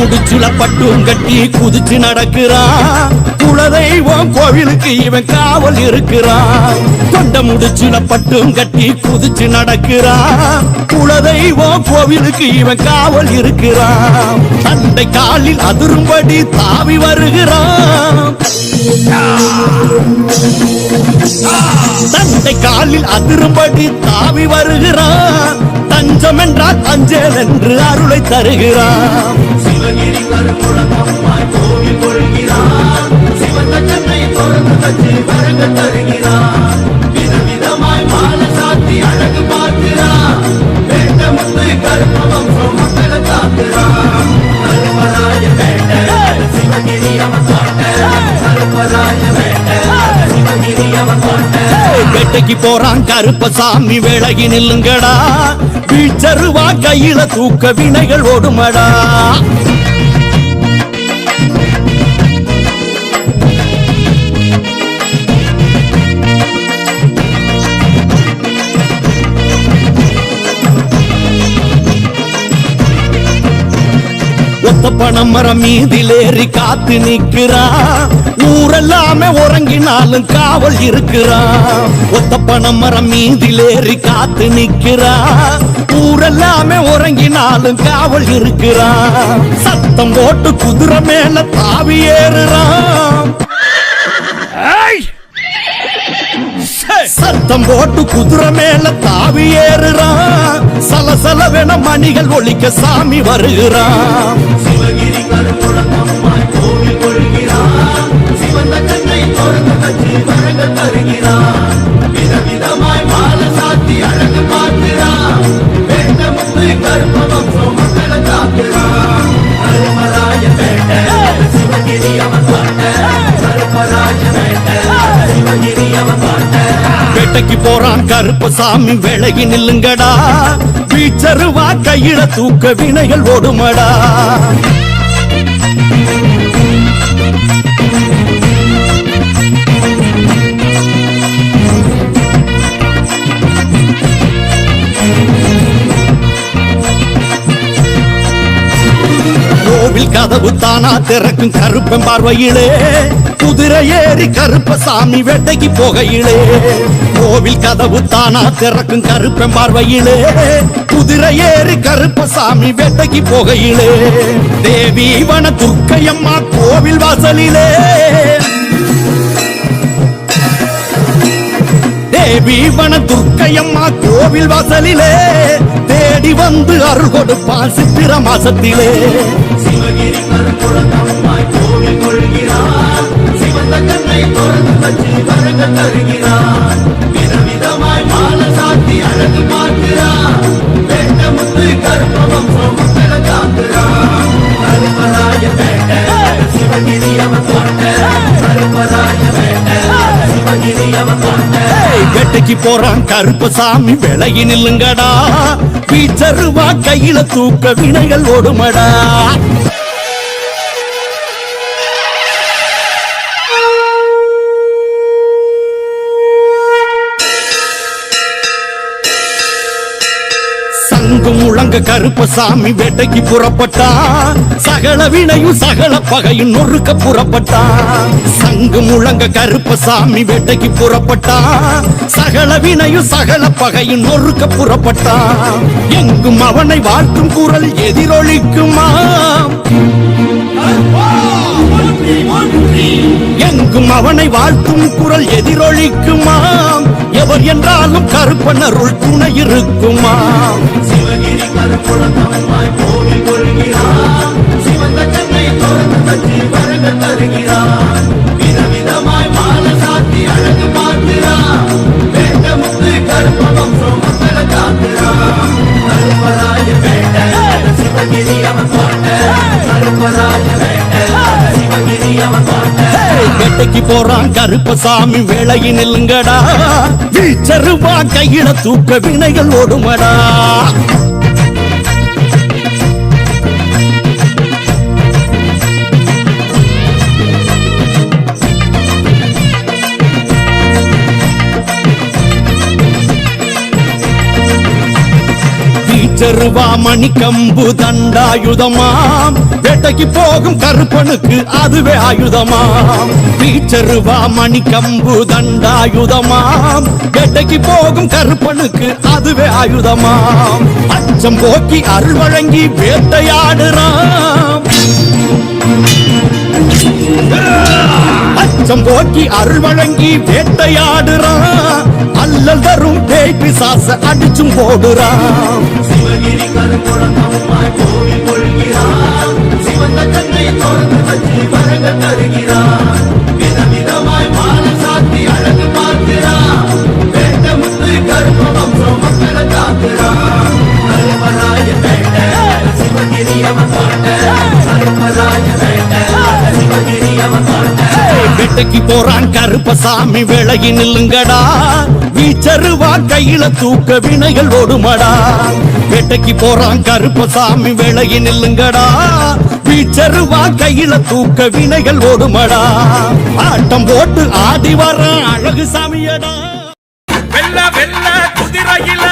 முடிச்சுல பட்டும் கட்டி குதிச்சு நடக்கிறான். குலதெய்வம் கோவிலுக்கு இவன் காவல் இருக்கிறான். தொண்ட முடிச்சுல பட்டும் கட்டி குதிச்சு நடக்கிறான். குலதெய்வம் கோவிலுக்கு இவன் காவல் இருக்கிறான். தண்டை காலில் அதிரும்படி தாவி வருகிறான். தந்தை காலில் அதிரும்படி தாவி வருகிறான். தஞ்சம் என்றால் அஞ்சல் என்று அருளை தருகிறான். சிவகிரி கோவில் கொள்கிறான் சிவந்த கண்ணை திறந்து வச்சு வரங்க தருகிறான் விதவிதமாய் மாலை சாத்தி அழகு பார்க்கிறான் வேண்ட வம்சம் மக்களை காக்கிறான் வேண்ட சிவகிரி அவன் வேண்ட சிவகிரி அவன் வேட்டைக்கு போறான் கருப்பசாமி விலகி நில்லுங்கடா. வீச்சருவா கையில தூக்க வினைகள் ஓடுமடா. பணமரம் பணம் மரம் மீதிலேறி காத்து நிக்கிறா ஊரெல்லாமே உறங்கினாலும் காவல் இருக்கிறா. ஒத்த பணம் மரம் மீதிலேறி காத்து நிக்கிறா ஊரெல்லாமே உறங்கினாலும் காவல் இருக்கிறா. சத்தம் போட்டு குதிரை மேல தாவி ஏறுறான் சத்தம் போட்டு குதிரை மேல தாவி ஏறுறான். சலசலவென மணிகள் ஒழிக்க சாமி வருகிறான். கருப்பசாமி விலகி நில்லுங்கடா. வீச்சருவா கையில தூக்க வினைகள் ஓடுமடா. கதவு தானா திறக்கும் கருப்பன் பார்வையிலே. குதிரை ஏறி கருப்ப சாமி வேட்டைக்கு போகையிலே. கோவில் கதவு தானா திறக்கும் கருப்பன் பார்வையிலே. குதிரை ஏறி கருப்ப சாமி வேட்டைக்கு போகையிலே. தேவி வன துர்க்கையம்மா கோவில் வாசலிலே. தேவி வன துர்க்கையம்மா கோவில் வாசலிலே. தேடி வந்து அருள் கொடுப்பான் சித்திர மாசத்திலே. சிவகிரி கோவில் சிவந்த கண்ணை திறந்து வச்சு விதவிதமாய் சாத்தி அழகு வேண்ட முத்து கருப்பராய வேண்ட சிவகிரி அவன் கருப்பராய வேண்ட சிவகிரி அவன் தூக்கி வேட்டைக்கு போறான் கருப்பசாமி விலகி நில்லுங்கடா. பீச்சருவா கையில தூக்க வினைகள் ஓடுமடா. சங்கு கருப்பசாமி வேட்டைக்கு புறப்பட்டான் சகல வினையும் சகல பகையும் நொறுக்க புறப்பட்டான் சங்கு முழங்க கருப்பசாமி வேட்டைக்கு புறப்பட்டான் சகல வினையும் சகல பகையும் நொறுக்க புறப்பட்டான் எங்கும் அவனை வாழ்த்தும் குரல் எதிரொலிக்குமா? எங்கும் அவனை வாழ்த்தும் குரல் எதிரொலிக்குமா? எவர் என்றாலும் கருப்பன் அருள் துணை இருக்குமா? சிவகிரி கருங்குளத்தம்மாய் கோவில் வேட்டைக்கு போறான் கருப்பசாமி வேலையில் நில்லுங்கடா. வீச்சருவா கையில தூக்க வினைகள் ஓடுமடா. செருவா மணி கம்பு தண்டாயுதமாம். வேட்டைக்கு போகும் கருப்பனுக்கு அதுவே ஆயுதமாம். பீச்சருவா மணி கம்பு தண்டாயுதமாம். வேட்டைக்கு போகும் கருப்பனுக்கு அதுவே ஆயுதமாம். அச்சம் போக்கி அருள் வழங்கி வேட்டையாடுறான் அச்சம் போக்கி அருள் வழங்கி வேட்டையாடுறான் அல்லல் தரும் பேய் பிசாச அடிச்சும் போடுறான் சிவகிரி கருங்குளத்தம்மாய் கோவில் கொள்கிறான் சிவந்த கண்ணை திறந்து வச்சு வரங்கள் தருகிறான் வேட்டைக்கு போறான் கருப்பசாமி விலகி நில்லுங்கடா. வீச்சருவா கையில தூக்க வினைகள் ஓடுமடா. வேட்டைக்கு போறான் கருப்பசாமி விலகி நில்லுங்கடா. வீச்சருவா கையில தூக்க வினைகள் ஓடுமடா. ஆட்டம் போட்டு ஆடி வர அழகு சாமியடா. வெள்ள வெள்ள குதிரையில